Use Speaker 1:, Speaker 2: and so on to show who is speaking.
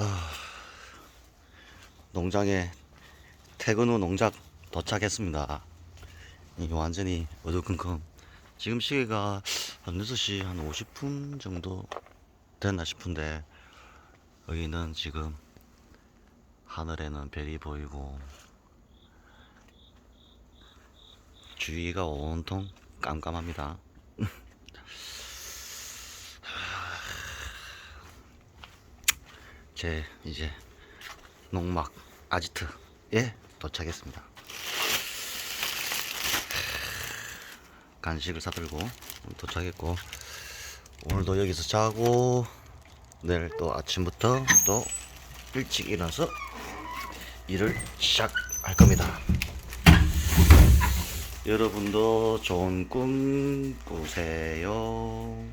Speaker 1: 아, 농장에 퇴근 후 농장 도착했습니다. 이 완전히 어두컴컴. 지금 시계가 한 6시 한 50분 정도 됐나 싶은데 여기는 지금 하늘에는 별이 보이고 주위가 온통 깜깜합니다. 제 이제 농막 아지트에 도착했습니다. 간식을 사들고 도착했고 오늘도 여기서 자고 내일 또 아침부터 또 일찍 일어나서 일을 시작할 겁니다. 여러분도 좋은 꿈 꾸세요.